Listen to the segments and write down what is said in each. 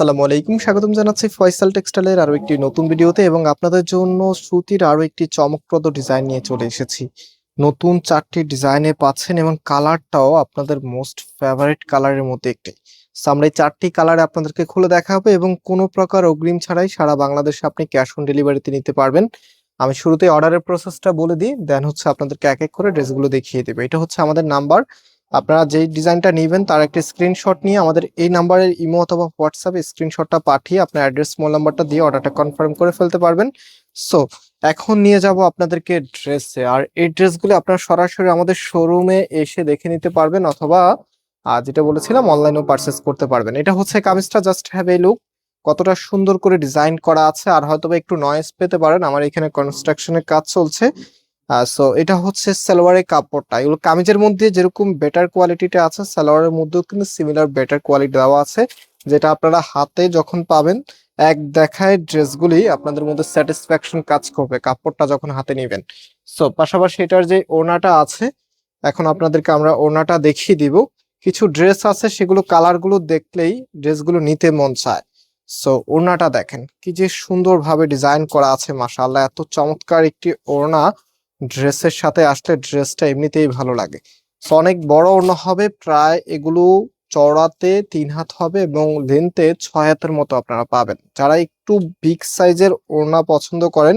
আসসালামু আলাইকুম। স্বাগতম জানাচ্ছি ফয়সাল টেক্সটাইলের আরও একটি নতুন ভিডিওতে এবং আপনাদের জন্য সুতির আরও একটি চমকপ্রদ ডিজাইন নিয়ে চলে এসেছি। নতুন চারটি ডিজাইনে পাচ্ছেন এবং কালারটাও আপনাদের মোস্ট ফেভারিট কালারের মধ্যে একটি। আমরা এই চারটি কালারে আপনাদেরকে খুলে দেখা হবে এবং কোনো প্রকার অগ্রিম ছাড়াই সারা বাংলাদেশে আপনি ক্যাশ অন ডেলিভারিতে নিতে পারবেন। আমি শুরুতে অর্ডারের প্রসেসটা বলে দিই, দেন হচ্ছে আপনাদেরকে এক এক করে ড্রেসগুলো দেখিয়ে দেবে। এটা হচ্ছে আমাদের নাম্বার। আপনারা যেই ডিজাইনটা নেবেন, তার একটা স্ক্রিনশট নিয়ে আমাদের এই নাম্বারের ইমো অথবা হোয়াটসঅ্যাপে স্ক্রিনশটটা পাঠিয়ে আপনার অ্যাড্রেস মোবাইল নাম্বারটা দিয়ে অর্ডারটা কনফার্ম করে ফেলতে পারবেন। সো এখন নিয়ে যাব আপনাদেরকে ড্রেসে আর এই ড্রেসগুলো আপনারা সরাসরি আমাদের শোরুমে এসে দেখে নিতে পারবেন অথবা যেটা বলেছিলাম অনলাইনেও পারচেস করতে পারবেন। এটা হচ্ছে কামিজটা জাস্ট হ্যাভ এ লুক কতটা সুন্দর করে ডিজাইন করা আছে, আর হয়তোবা একটু নয়েজ পেতে পারেন। আমার এখানে কনস্ট্রাকশনের কাজ চলছে। সো এটা হচ্ছে সালোয়ারের কাপড়টা। এগুলো কামিজের মধ্যে যেরকম বেটার কোয়ালিটিটা আছে, সালোয়ারের মধ্যেও কিন্তু সিমিলার বেটার কোয়ালিটি দেওয়া আছে, যেটা আপনারা হাতে যখন পাবেন, এক দেখায় ড্রেসগুলি আপনাদের মধ্যে স্যাটিসফ্যাকশন কাজ করবে, কাপড়টা যখন হাতে নেবেন। সো পাশাপাশি এটার যে ওড়নাটা আছে, এখন আপনাদেরকে আমরা ওড়নাটা দেখিয়ে দিব। কিছু ড্রেস আছে, সেগুলো কালারগুলো দেখলেই ড্রেসগুলো নিতে মন চায়। সো ওড়নাটা দেখেন, কি যে সুন্দরভাবে ডিজাইন করা আছে, মাশাআল্লাহ, এত চমৎকার একটি ওড়না। ড্রেসের সাথে আসলে ড্রেসটা এমনিতেই ভালো লাগে। So, অনেক বড় ওড়না হবে প্রায় এগুলো চওড়াতে তিন হাত হবে এবং লেন্থে ছয় হাতের মতো আপনারা পাবেন। যারা একটু বিগ সাইজের ওড়না পছন্দ করেন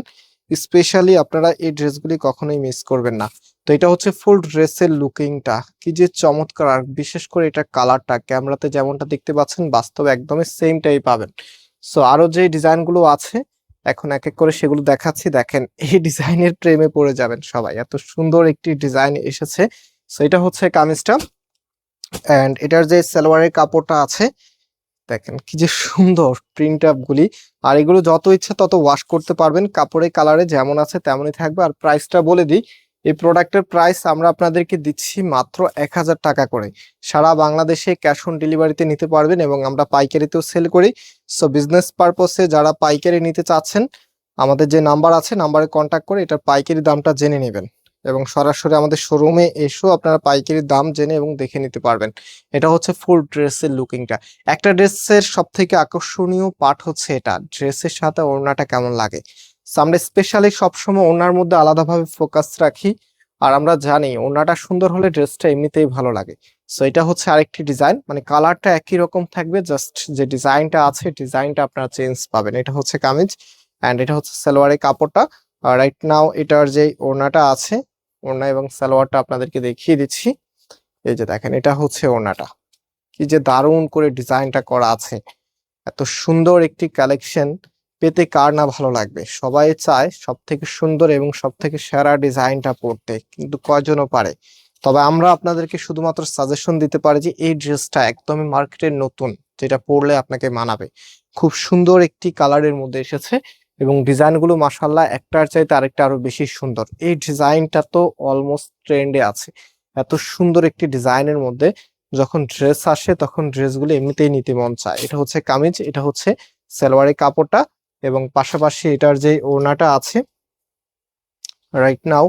স্পেশালি আপনারা এই ড্রেসগুলি কখনোই মিস করবেন না। তো এটা হচ্ছে ফুল ড্রেসের লুকিংটা কি যে চমৎকার! আর বিশেষ করে এটা কালারটা ক্যামেরাতে যেমনটা দেখতে পাচ্ছেন বাস্তবে একদমই সেমটাই পাবেন। সো আরও যে ডিজাইনগুলো আছে এখন এক এক করে সেগুলো দেখাচ্ছি। দেখেন, এই ডিজাইনের প্রেমে পড়ে যাবেন সবাই। এত সুন্দর একটি ডিজাইন এসেছে। সো এটা হচ্ছে কামিজটা। অ্যান্ড এটার যে সালোয়ারের কাপড়টা আছে, দেখেন কি যে সুন্দর প্রিন্ট আপগুলি আর এগুলো যত ইচ্ছা তত ওয়াশ করতে পারবেন। কাপড়ের কালারে যেমন আছে তেমনই থাকবে। আর প্রাইসটা বলে দিই এই প্রোডাক্টের প্রাইস আমরা আপনাদেরকে দিচ্ছি মাত্র এক হাজার টাকা করে। সারা বাংলাদেশে ক্যাশ অন ডেলিভারিতে নিতে পারবেন এবং আমরা পাইকারিতেও সেল করি। সো বিজনেস পারপসে যারা পাইকারি নিতে চাচ্ছেন, আমাদের যে নাম্বার আছে, নাম্বারে কন্ট্যাক্ট করে এটার পাইকারি দামটা জেনে নেবেন এবং সরাসরি আমাদের শোরুমে এসেও আপনারা পাইকারি দাম জেনে এবং দেখে নিতে পারবেন। এটা হচ্ছে ফুল ড্রেসের লুকিংটা। একটা ড্রেসের সব থেকে আকর্ষণীয় পার্ট হচ্ছে এটা। ড্রেসের সাথে ওড়নাটা কেমন লাগে? আমরা স্পেশালি সবসময় ওড়নার মধ্যে আলাদাভাবে ফোকাস রাখি। আর আমরা জানি ওড়নাটা সুন্দর হলে ড্রেসটা এমনিতেই ভালো লাগে। সো এটা হচ্ছে আরেকটি ডিজাইন মানে কালারটা একই রকম থাকবে জাস্ট যে ডিজাইনটা আছে ডিজাইনটা আপনারা চেঞ্জ পাবেন। এটা হচ্ছে কামিজ অ্যান্ড এটা হচ্ছে সালোয়ারের কাপড়টা। রাইট নাও এটার যে ওড়নাটা আছে, ওড়না এবং সালোয়ারটা আপনাদেরকে দেখিয়ে দিচ্ছি। এই যে দেখেন, এটা হচ্ছে ওড়নাটা। কি যে দারুণ করে ডিজাইনটা করা আছে। এত সুন্দর একটি কালেকশন পেতে কার না ভালো লাগবে? সবাই চায় সব থেকে সুন্দর এবং সব থেকে সেরা ডিজাইনটা পড়তে কিন্তু কয়জনও পারে? তবে আমরা আপনাদেরকে শুধুমাত্র সাজেশন দিতে পারি যে এই ড্রেসটা একদমই মার্কেটের নতুন, যেটা পরলে আপনাকে মানাবে। খুব সুন্দর একটি কালারের মধ্যে এসেছে এবং ডিজাইনগুলো মাসাল্লাহ একটার চাইতে আরেকটা আরও বেশি সুন্দর। এই ডিজাইনটা তো অলমোস্ট ট্রেন্ডে আছে। এত সুন্দর একটি ডিজাইনের মধ্যে যখন ড্রেস আসে তখন ড্রেসগুলো এমনিতেই নিতে মন চায়। এটা হচ্ছে কামিজ, এটা হচ্ছে সালোয়ারের কাপড়টা। এবং পাশাপাশি এটার যে ওড়নাটা আছে রাইট নাও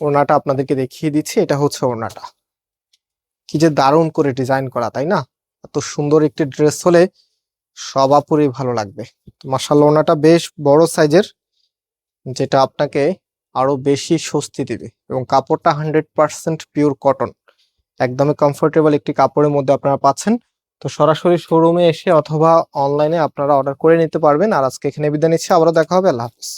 ওড়নাটা আপনাদেরকে দেখিয়ে দিচ্ছি, এটা হচ্ছে ওড়নাটা। কি যে দারুণ করে ডিজাইন করা, তাই না? এত সুন্দর একটি ড্রেস হলে সবাপুরই ভালো লাগবে। মাসাল্লাহ ওড়নাটা বেশ বড় সাইজের যেটা আপনাকে আরও বেশি স্বস্তি দিবে। এবং কাপড়টা হান্ড্রেড পার্সেন্ট পিওর কটন একদমই কমফোর্টেবল একটি কাপড়ের মধ্যে আপনারা পাচ্ছেন। তো সরাসরি শোরুমে এসে অথবা অনলাইনে আপনারা অর্ডার করে নিতে পারবেন। আর আজকে এখানে বিদায় নিচ্ছি। আবারও দেখা হবে। আল্লাহ হাফিজ।